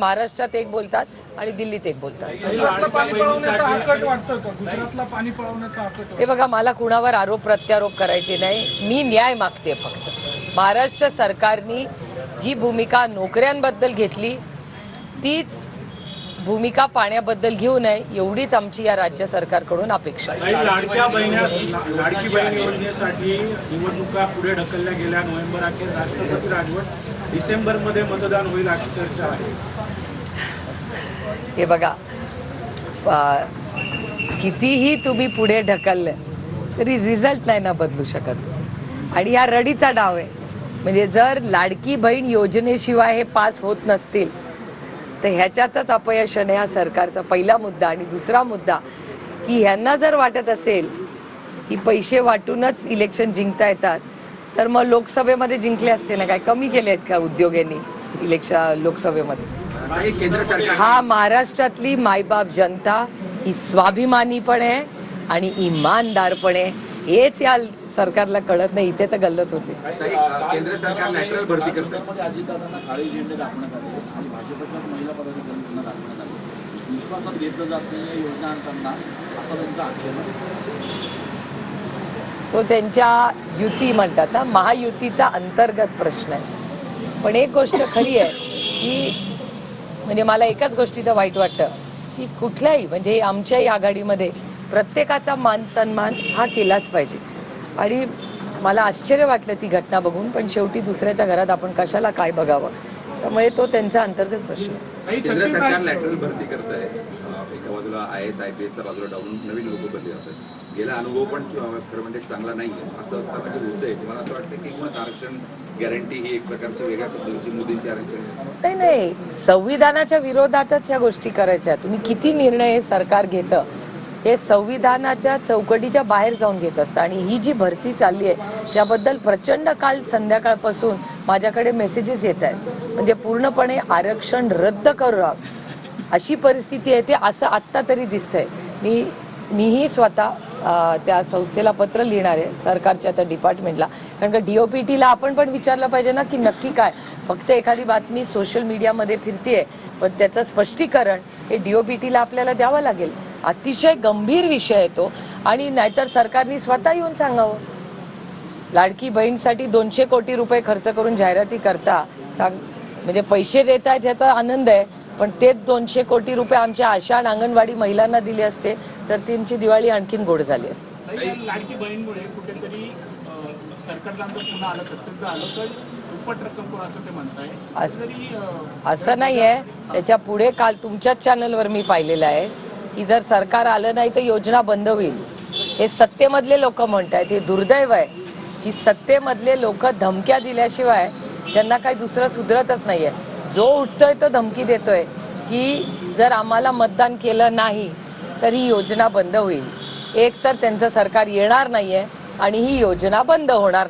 महाराष्ट्रात एक बोलतात आणि दिल्लीत एक बोलतात. हे बघा मला कुणावर आरोप प्रत्यारोप करायचे नाही. मी न्याय मागते फक्त. महाराष्ट्र सरकारने जी भूमिका नोकऱ्यांबद्दल घेतली तीच भूमिका पाण्याबद्दल घेऊ नये एवढीच आमची या राज्य सरकारकडून अपेक्षा आहे. काही लाडक्या बहिण्या लाडकी बहीण योजनेसाठी निवडणुका पुढे ढकलल्या गेल्या नोव्हेंबर अखेर राष्ट्रपती राजवट डिसेंबरमध्ये मतदान होईल अशी चर्चा आहे. हे बघा कितीही तुम्ही पुढे ढकललं तरी रिझल्ट नाही ना बदलू शकत. आणि हा रडीचा डाव आहे. म्हणजे जर लाडकी बहीण योजनेशिवाय हे पास होत नसतील तर ह्याच्यातच अपयश आहे हा सरकारचा पहिला मुद्दा आणि दुसरा मुद्दा की ह्यांना जर वाटत असेल की पैसे वाटूनच इलेक्शन जिंकता येतात तर मग लोकसभेमध्ये जिंकले असते ना काय? कमी केले आहेत का उद्योगांनी इलेक्शन लोकसभेमध्ये? हा महाराष्ट्रातली मायबाप जनता ही स्वाभिमानी पण आहे आणि इमानदार पण आहे हेच या सरकारला कळत नाही इथे तर गल्लत होते. ताई, केंद्र सरकार नॅशनल भरती करतं मध्ये अजितदादांना काळे झेंडे दाखवण्यात आले आणि भाजपच्या महिला पदाधिकाऱ्यांना दाखवण्यात आले. विश्वासात घेतलं जात नाही या योजना आणताना असा त्यांचा आक्षेप आहे. तो त्यांच्या युती म्हणतात ना महायुतीचा अंतर्गत प्रश्न आहे. पण एक गोष्ट खरी आहे की म्हणजे मला एकाच गोष्टीचं वाईट वाटतं की कुठल्याही म्हणजे आमच्याही आघाडीमध्ये प्रत्येकाचा मान सन्मान हा केलाच पाहिजे. आणि मला आश्चर्य वाटलं ती घटना बघून पण शेवटी दुसऱ्याच्या घरात आपण कशाला काय बघावं? त्यामुळे तो त्यांचा अंतर्गत प्रश्न. आहे केंद्र सरकार लॅटरल भरती करत आहे एका बाजूला आय एस आय पी एसला बाजूला डावून नवीन लोक बनले जातात. गेला अनुभव पण खरं म्हणजे चांगला नाही आहे असं असताना जे होतंय मला असं वाटतं की मुळात आरक्षण गॅरंटी ही एक प्रकारची वेगळ्या पद्धतीची मोदींची आरक्षण नाही नाही. संविधानाच्या विरोधातच या गोष्टी करायच्या. तुम्ही किती निर्णय हे सरकार घेतं? हे संविधानाच्या चौकटीच्या बाहेर जाऊन घेत असतं आणि ही जी भरती चालली आहे त्याबद्दल प्रचंड काल संध्याकाळपासून माझ्याकडे मेसेजेस येत आहेत. म्हणजे पूर्णपणे आरक्षण रद्द करू अशी परिस्थिती आहे ते असं आत्ता तरी दिसतंय. मी मीही स्वतः त्या संस्थेला पत्र लिहिणार आहे सरकारच्या त्या डिपार्टमेंटला कारण का डी ओ पी टीला आपण पण विचारलं पाहिजे ना की नक्की काय. फक्त एखादी बातमी सोशल मीडियामध्ये फिरतीये पण त्याचं स्पष्टीकरण हे डी ओ पी टीला आपल्याला द्यावं लागेल. अतिशय गंभीर विषय आहे तो. आणि नाहीतर सरकारने स्वतः येऊन सांगावं. लाडकी बहीणसाठी दोनशे कोटी रुपये खर्च करून जाहिराती करता. सांग म्हणजे पैसे देत आहेत ह्याचा आनंद आहे पण तेच दोनशे कोटी रुपये आमच्या आशा आणि अंगणवाडी महिलांना दिले असते तर त्यांची दिवाळी आणखीन गोड झाली असते. लाडकी बहीणमुळे कुठेतरी असं नाही आहे त्याच्या पुढे काल तुमच्याच चॅनलवर मी पाहिलेलं आहे. की जर सरकार आलं नाही तर योजना बंद होईल. हे सत्तेमधले लोक म्हणत आहेत हे दुर्दैव आहे की सत्तेमधले लोक धमक्या दिल्याशिवाय त्यांना काही दुसरं सुधरतच नाहीये. जो उठतोय तो धमकी देतोय की जर आम्हाला मतदान केलं नाही तर ही योजना बंद होईल. एक तर त्यांचं सरकार येणार नाहीये आणि ही योजना बंद होणार